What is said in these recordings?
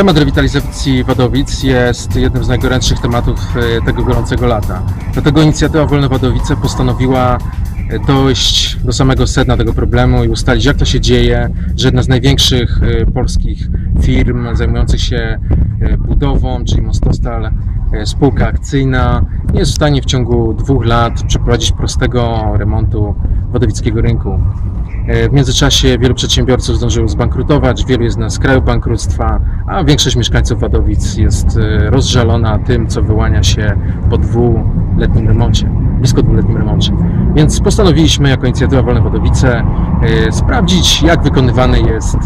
Temat rewitalizacji Wadowic jest jednym z najgorętszych tematów e, tego gorącego lata. Dlatego inicjatywa Wolne Wadowice postanowiła e, dojść do samego sedna tego problemu i ustalić, jak to się dzieje, że jedna z największych e, polskich firm zajmujących się budową, czyli Mostostal, spółka akcyjna, nie jest w stanie w ciągu dwóch lat przeprowadzić prostego remontu wadowickiego rynku. E, W międzyczasie wielu przedsiębiorców zdążyło zbankrutować, wielu jest na skraju bankructwa, a większość mieszkańców Wadowic jest e, rozżalona tym, co wyłania się po dwuletnim remoncie, blisko dwuletnim remoncie. Więc postanowiliśmy jako inicjatywa Wolne Wadowice e, sprawdzić, jak wykonywany jest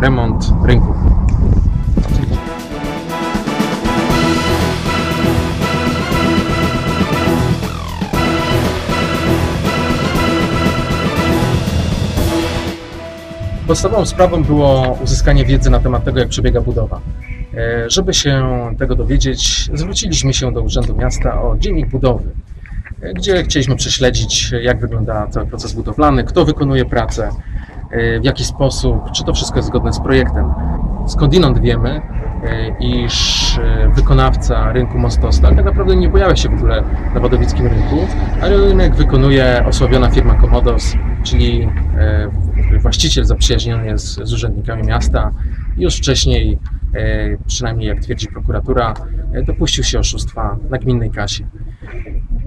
remont rynku. Podstawową sprawą było uzyskanie wiedzy na temat tego, jak przebiega budowa. E, Żeby się tego dowiedzieć, zwróciliśmy się do Urzędu Miasta o dziennik budowy, e, gdzie chcieliśmy prześledzić, jak wygląda cały proces budowlany, kto wykonuje pracę, e, w jaki sposób, czy to wszystko jest zgodne z projektem. Skądinąd wiemy, iż e, wykonawca rynku Mostostal tak naprawdę nie pojawia się w ogóle na wadowickim rynku, ale rynek wykonuje osławiona firma Komodos, czyli e, właściciel zaprzyjaźniony jest z urzędnikami miasta. Już wcześniej, e, przynajmniej jak twierdzi prokuratura, e, dopuścił się oszustwa na gminnej kasie.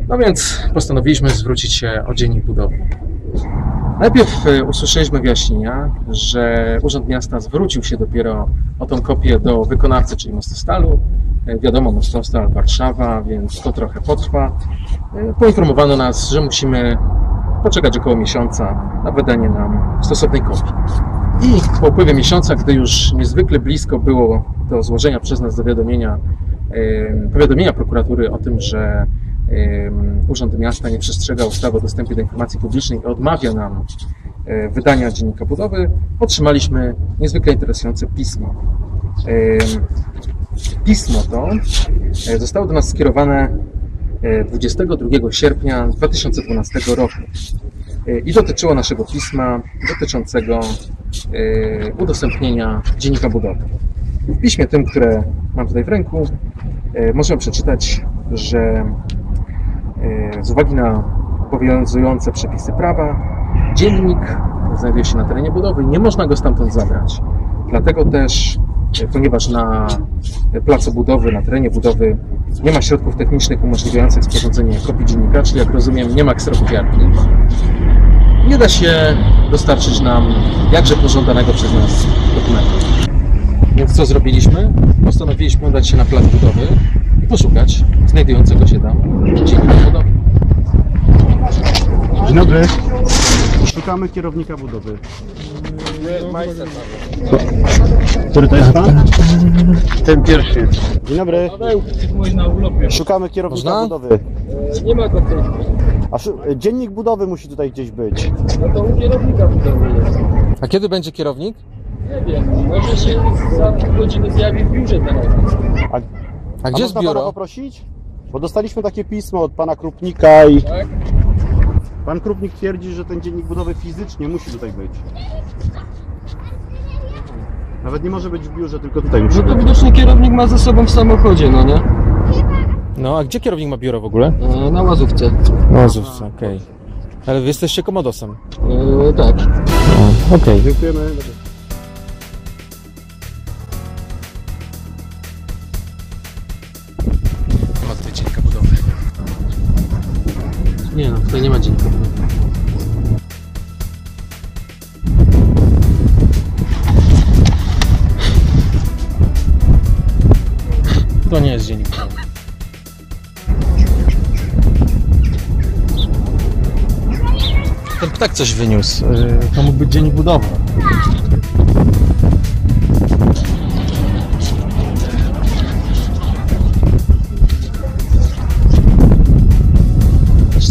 No więc postanowiliśmy zwrócić się o dziennik budowy. Najpierw e, usłyszeliśmy wyjaśnienia, że Urząd Miasta zwrócił się dopiero o tą kopię do wykonawcy, czyli Mostostalu. E, Wiadomo, Mostostal Warszawa, więc to trochę potrwa. E, Poinformowano nas, że musimy poczekać około miesiąca na wydanie nam stosownej kopii. I po upływie miesiąca, gdy już niezwykle blisko było do złożenia przez nas zawiadomienia, powiadomienia prokuratury o tym, że Urząd Miasta nie przestrzega ustawy o dostępie do informacji publicznej i odmawia nam e, wydania dziennika budowy, otrzymaliśmy niezwykle interesujące pismo. Pismo to e, zostało do nas skierowane e, 22 sierpnia 2012 roku E, i dotyczyło naszego pisma dotyczącego e, udostępnienia dziennika budowy. W piśmie tym, które mam tutaj w ręku, e, możemy przeczytać, że e, z uwagi na obowiązujące przepisy prawa, dziennik znajduje się na terenie budowy i nie można go stamtąd zabrać. Dlatego też, e, ponieważ na placu budowy, na terenie budowy nie ma środków technicznych umożliwiających sporządzenie kopii dziennika, czyli jak rozumiem nie ma kserokopiarki, nie da się dostarczyć nam jakże pożądanego przez nas dokumentu. Więc co zrobiliśmy? Postanowiliśmy udać się na plac budowy poszukać znajdującego się tam dziennika budowy. Dzień dobry. Szukamy kierownika budowy. Który to jest pan? Ten pierwszy. Dzień dobry. Szukamy kierownika Można? budowy. Nie ma go w tej A szu- dziennik budowy musi tutaj gdzieś być. No to u kierownika budowy jest. A kiedy będzie kierownik? Nie wiem, może się za pół godziny zjawi w biurze teraz. A, A a gdzie jest można pana biuro? poprosić? Bo dostaliśmy takie pismo od pana Krupnika i Tak? pan Krupnik twierdzi, że ten dziennik budowy fizycznie musi tutaj być. Nawet nie może być w biurze, tylko tutaj musi No to być. widocznie kierownik ma ze sobą w samochodzie, no nie? No, a gdzie kierownik ma biuro w ogóle? E, na łazówce. Na Łazówce, okej. Ale wy jesteście komodosem. E, tak. Okej. Dziękujemy. Nie jest dziennik budowy. Ten ptak coś wyniósł. Yy, To mógł być dziennik budowy.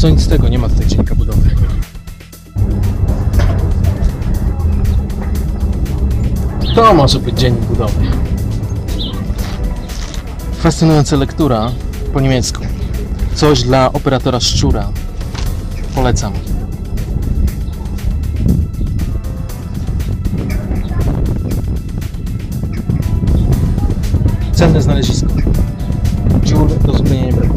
Co, nic z tego, nie ma tutaj dziennika budowy. To może być dziennik budowy. Fascynująca lektura po niemiecku. Coś dla operatora szczura. Polecam. cenne znalezisko. Dziur do zupełnie nie brakuje.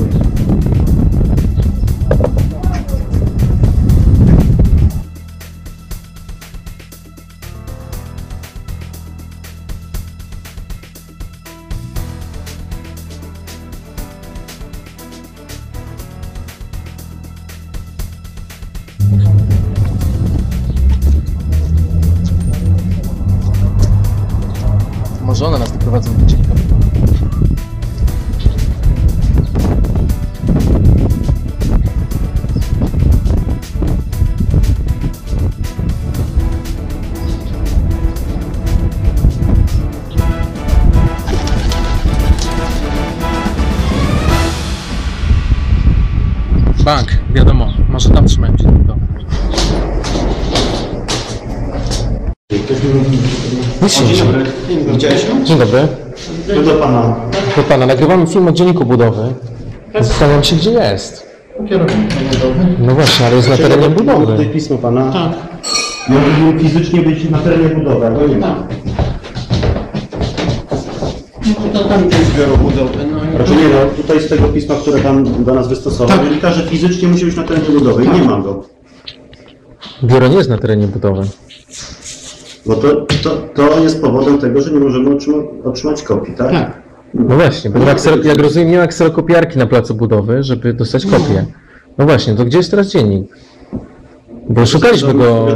Bank, wiadomo, może tam trzymają się się nie dzieje. Widziałeś ją? Dzień dobry. To do pana. Proszę pana, nagrywamy film o dzienniku budowy. Zastanawiam się, gdzie jest. No właśnie, ale jest na terenie Mam budowy. tutaj pismo pana. Tak. Miałbym fizycznie być na terenie budowy, a go nie ma. To tam gdzieś biorą budowę, no. Znaczy nie no, tutaj z tego pisma, które pan do nas wystosował, wynika, że fizycznie musi być na terenie budowy i nie ma go. Biuro nie jest na terenie budowy. Bo to, to, to jest powodem tego, że nie możemy otrzyma, otrzymać kopii, tak? Tak. No właśnie, bo jak rozumiem, nie ma kserokopiarki na placu budowy, żeby dostać kopię. No właśnie, to gdzie jest teraz dziennik? Bo szukaliśmy go.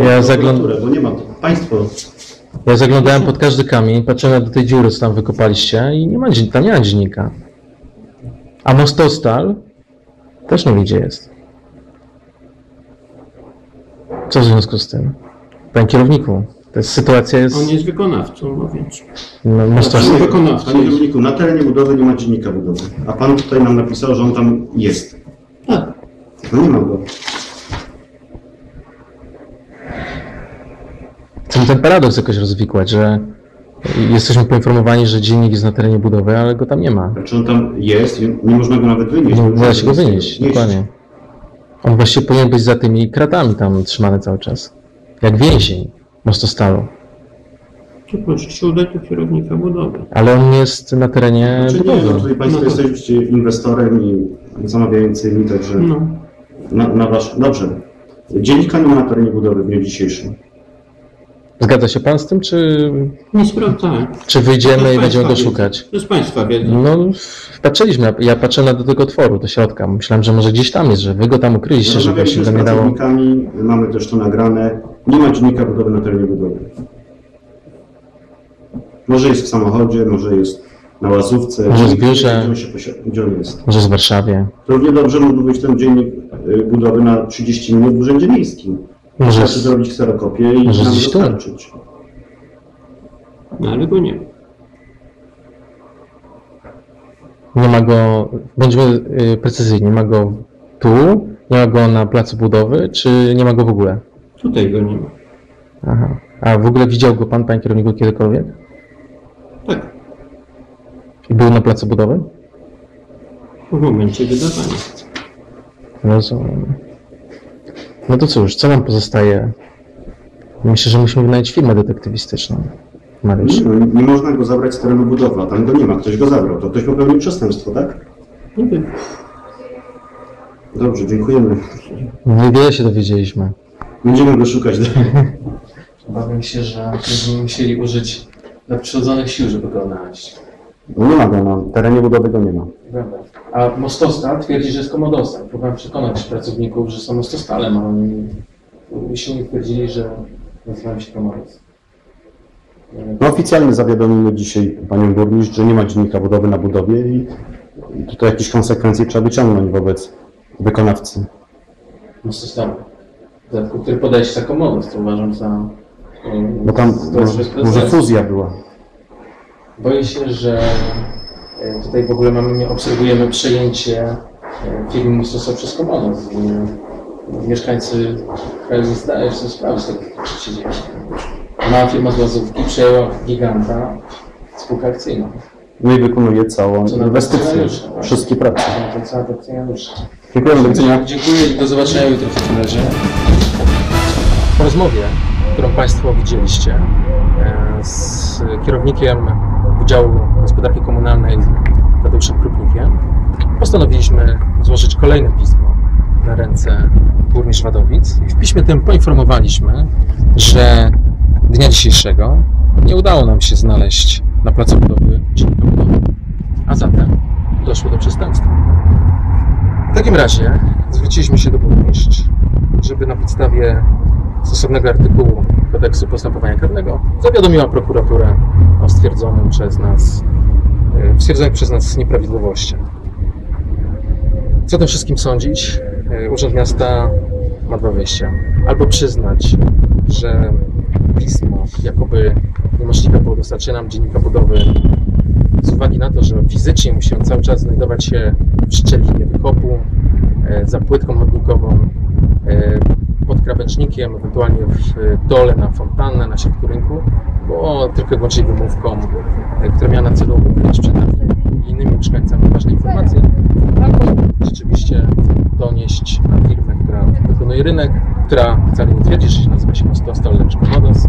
Ja i zagląd- prokuraturę, bo nie ma. Państwo Ja zaglądałem pod każdy kamień, patrzyłem do tej dziury, co tam wykopaliście i nie ma, tam nie ma dziennika. A Mostostal też nie wie, gdzie jest. Co w związku z tym? Panie kierowniku, to jest sytuacja jest... On jest wykonawcą, no więc... No, Mostostal... Znaczy, wykonawcą Panie. Dominiku, na terenie budowy nie ma dziennika budowy. A pan tutaj nam napisał, że on tam jest. Tak. No nie ma go. Chcemy ten paradoks jakoś rozwikłać, że jesteśmy poinformowani, że dziennik jest na terenie budowy, ale go tam nie ma. Znaczy on tam jest nie można go nawet wynieść. No, da się go wynieść, nieść. dokładnie. On właściwie powinien być za tymi kratami tam trzymany cały czas. Jak więzień Mostostalu. To proszę się udać do kierownika budowy. Ale on jest na terenie Znaczy nie, no budowy. tutaj Państwo No to- jesteście inwestorem i zamawiającymi, także No. na, na wasz... Dobrze. Dziennika nie ma na terenie budowy w dniu dzisiejszym. Zgadza się pan z tym, czy, Nie sprawdzałem. czy To wyjdziemy i będziemy go szukać? To jest Państwa wiedza. No, patrzyliśmy, ja patrzę do tego otworu, do środka. Myślałem, że może gdzieś tam jest, że wy go tam ukryliście, żeby się Rozmawialiśmy to z nie dało. mamy też to nagrane. Nie ma dziennika budowy na terenie budowy. Może jest w samochodzie, może jest na łazówce. Może wie, biurze. Gdzie on, się posi- gdzie on jest. Może w Warszawie. Równie dobrze mógłby być ten dziennik y, budowy na 30 minut w urzędzie miejskim. Może zrobić kserokopię i może nam dostarczyć. No ale go nie nie ma go, bądźmy y, precyzyjni, nie ma go tu, nie ma go na placu budowy, czy nie ma go w ogóle? Tutaj go nie ma. Aha. A w ogóle widział go pan, panie kierowniku, kiedykolwiek? Tak. I był na placu budowy? W momencie wydawania. Rozumiem. No to cóż, co nam pozostaje? Myślę, że musimy wynająć firmę detektywistyczną. Mariusz. Nie, no, nie można go zabrać z terenu budowy, a tam go nie ma. Ktoś go zabrał. To ktoś popełnił przestępstwo, tak? Nie wiem. Dobrze, dziękujemy. Niewiele się dowiedzieliśmy. Będziemy go szukać dalej. Obawiam się, że będziemy musieli użyć nadprzyrodzonych sił, żeby go odnaleźć. No nie ma go, na terenie budowy go nie ma. Prawda. A Mostosta twierdzi, że jest komodosem. Próbowałem przekonać pracowników, że są Mostostalem, a oni silnie twierdzili, że nazywają się komodos. No oficjalnie zawiadomimy dzisiaj panią burmistrz, że nie ma dziennika budowy na budowie i, tutaj jakieś konsekwencje trzeba wyciągnąć wobec wykonawcy. Mostostalem. W dodatku, który podaje się za komodos, to uważam za... um, Bo tam jest może, może fuzja była. Boję się, że e, tutaj w ogóle mamy, obserwujemy przejęcie firmy Mustosa przez. I e, mieszkańcy kraju nie zdają sobie sprawy z tego, co się dzieje. Mała firma z Łazówki przejęła giganta spółkę akcyjną. No i wykonuje całą inwestycję, akcjonariusze. wszystkie prace. To cała akcjonariusze. Dziękuję i do zobaczenia jutro w takim razie. Po rozmowie, którą Państwo widzieliście e, z kierownikiem Wydziału Gospodarki Komunalnej Tadeuszem Krupnikiem, postanowiliśmy złożyć kolejne pismo na ręce burmistrz Wadowic i w piśmie tym poinformowaliśmy, że dnia dzisiejszego nie udało nam się znaleźć na placu budowy dziennika budowy, a zatem doszło do przestępstwa. W takim razie zwróciliśmy się do burmistrz, żeby na podstawie stosownego artykułu kodeksu postępowania karnego zawiadomiła prokuraturę o stwierdzonym przez nas, e, stwierdzonych przez nas nieprawidłowościach. Co o tym wszystkim sądzić? E, Urząd Miasta ma dwa wyjścia. Albo przyznać, że pismo jakoby niemożliwe było dostarczenie nam dziennika budowy z uwagi na to, że fizycznie musi on cały czas znajdować się w szczelinie wykopu, e, za płytką chodnikową, pod krawężnikiem, ewentualnie w dole na fontannę, na środku rynku, było tylko i wyłącznie wymówką, e, która miała na celu ukryć przed nami i innymi mieszkańcami ważne informacje, albo rzeczywiście donieść na firmę, która wykonuje rynek, która wcale nie twierdzi, że się nazywa się Mostostal, lecz Komodos,